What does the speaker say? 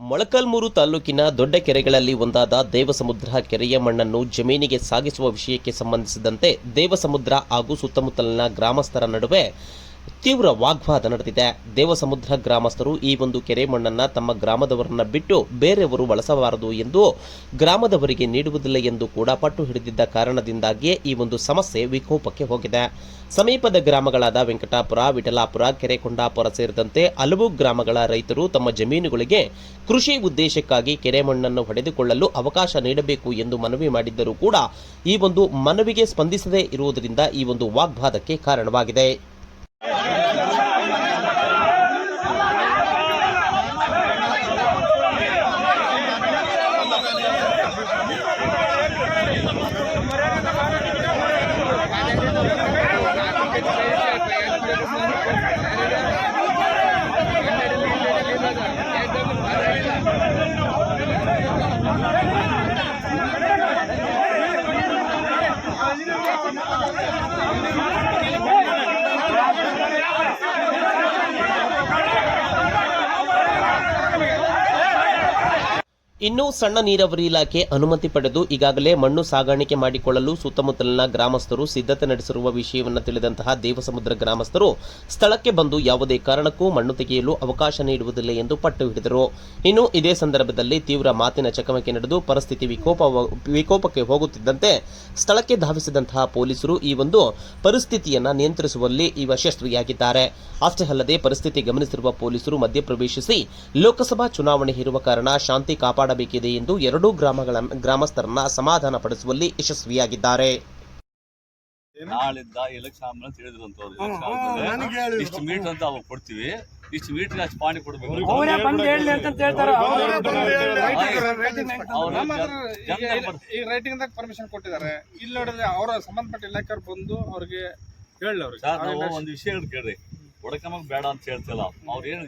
ಮೊಳಕಾಲ್ಮೂರು ತಾಲೂಕಿನ ದೊಡ್ಡ ಕೆರೆಗಳಲ್ಲಿ ಒಂದಾದ ದೇವಸಮುದ್ರ ಕೆರೆಯ ಮಣ್ಣನ್ನು ಜಮೀನಿಗೆ ಸಾಗಿಸುವ ವಿಷಯಕ್ಕೆ ಸಂಬಂಧಿಸಿದಂತೆ ದೇವಸಮುದ್ರ ಹಾಗೂ ಸುತ್ತಮುತ್ತಲಿನ ಗ್ರಾಮಸ್ಥರ ನಡುವೆ ತೀವ್ರ ವಾಗ್ವಾದ ನಡೆದಿದೆ. ದೇವಸಮುದ್ರ ಗ್ರಾಮಸ್ಥರು ಈ ಒಂದು ಕೆರೆ ಮಣ್ಣನ್ನು ತಮ್ಮ ಗ್ರಾಮದವರನ್ನ ಬಿಟ್ಟು ಬೇರೆಯವರು ಬಳಸಬಾರದು ಎಂದು ಗ್ರಾಮದವರಿಗೆ ನೀಡುವುದಿಲ್ಲ ಎಂದು ಕೂಡ ಪಟ್ಟು ಹಿಡಿದಿದ್ದ ಕಾರಣದಿಂದಾಗಿಯೇ ಈ ಒಂದು ಸಮಸ್ಯೆ ವಿಕೋಪಕ್ಕೆ ಹೋಗಿದೆ. ಸಮೀಪದ ಗ್ರಾಮಗಳಾದ ವೆಂಕಟಾಪುರ, ವಿಠಲಾಪುರ, ಕೆರೆಕೊಂಡಾಪುರ ಸೇರಿದಂತೆ ಹಲವು ಗ್ರಾಮಗಳ ರೈತರು ತಮ್ಮ ಜಮೀನುಗಳಿಗೆ ಕೃಷಿ ಉದ್ದೇಶಕ್ಕಾಗಿ ಕೆರೆ ಮಣ್ಣನ್ನು ಹೊಡೆದುಕೊಳ್ಳಲು ಅವಕಾಶ ನೀಡಬೇಕು ಎಂದು ಮನವಿ ಮಾಡಿದ್ದರೂ ಕೂಡ ಈ ಒಂದು ಮನವಿಗೆ ಸ್ಪಂದಿಸದೇ ಇರುವುದರಿಂದ ಈ ಒಂದು ವಾಗ್ವಾದಕ್ಕೆ ಕಾರಣವಾಗಿದೆ. Thank you. ಇನ್ನು ಸಣ್ಣ ನೀರಾವರಿ ಇಲಾಖೆ ಅನುಮತಿ ಪಡೆದು ಈಗಾಗಲೇ ಮಣ್ಣು ಸಾಗಾಣಿಕೆ ಮಾಡಿಕೊಳ್ಳಲು ಸುತ್ತಮುತ್ತಲಿನ ಗ್ರಾಮಸ್ಥರು ಸಿದ್ಧತೆ ನಡೆಸಿರುವ ವಿಷಯವನ್ನು ತಿಳಿದಂತಹ ದೇವಸಮುದ್ರ ಗ್ರಾಮಸ್ಥರು ಸ್ಥಳಕ್ಕೆ ಬಂದು ಯಾವುದೇ ಕಾರಣಕ್ಕೂ ಮಣ್ಣು ತೆಗೆಯಲು ಅವಕಾಶ ನೀಡುವುದಿಲ್ಲ ಎಂದು ಪಟ್ಟು ಹಿಡಿದರು. ಇನ್ನು ಇದೇ ಸಂದರ್ಭದಲ್ಲಿ ತೀವ್ರ ಮಾತಿನ ಚಕಮಕಿ ನಡೆದು ಪರಿಸ್ಥಿತಿ ವಿಕೋಪ ವಿಕೋಪಕ್ಕೆ ಹೋಗುತ್ತಿದ್ದಂತೆ ಸ್ಥಳಕ್ಕೆ ಧಾವಿಸಿದಂತಹ ಪೊಲೀಸರು ಈ ಒಂದು ಪರಿಸ್ಥಿತಿಯನ್ನು ನಿಯಂತ್ರಿಸುವಲ್ಲಿ ಯಶಸ್ವಿಯಾಗಿದ್ದಾರೆ. ಅಷ್ಟೇ ಅಲ್ಲದೆ ಪರಿಸ್ಥಿತಿ ಗಮನಿಸಿರುವ ಪೊಲೀಸರು ಮಧ್ಯಪ್ರವೇಶಿಸಿ ಲೋಕಸಭಾ ಚುನಾವಣೆ ಇರುವ ಕಾರಣ ಶಾಂತಿ ಕಾಪಾಡಬೇಕಿದೆ ಎಂದು ಎರಡೂ ಗ್ರಾಮಗಳ ಗ್ರಾಮಸ್ಥರನ್ನ ಸಮಾಧಾನ ಪಡಿಸುವಲ್ಲಿ ಯಶಸ್ವಿಯಾಗಿದ್ದಾರೆ. ನಾಳಿಂದ ಎಲೆಕ್ಷನ್ ಅಂತ ಹೇಳಿದ್ರಂತವ್ರು. ಇಷ್ಟು ಮೀಟರ್ ಅಂತ ಅವಾಗ ಕೊಡ್ತೀವಿ. ಇಷ್ಟು ಮೀಟರ್ ಅಷ್ಟು ಪಾಣಿ ಕೊಡ್ಬೇಕು. ಈ ರೈಟಿಂಗ್ ದಾಗ ಪರ್ಮಿಷನ್ ಕೊಟ್ಟಿದ್ದಾರೆ. ಇಲ್ಲಿ ನೋಡಿದ್ರೆ ಅವರ ಸಂಬಂಧಪಟ್ಟ ಇಲಾಖೆಯವ್ರು ಬಂದು ಅವ್ರಿಗೆ ಹೇಳಿ ಅವ್ರಿಗೆ ಒಂದು ವಿಷಯ ಕೇಳ್ರಿ. ಬೇಡ ಅಂತ ಹೇಳ್ತಿಲ್ಲ ಅವ್ರು ಏನು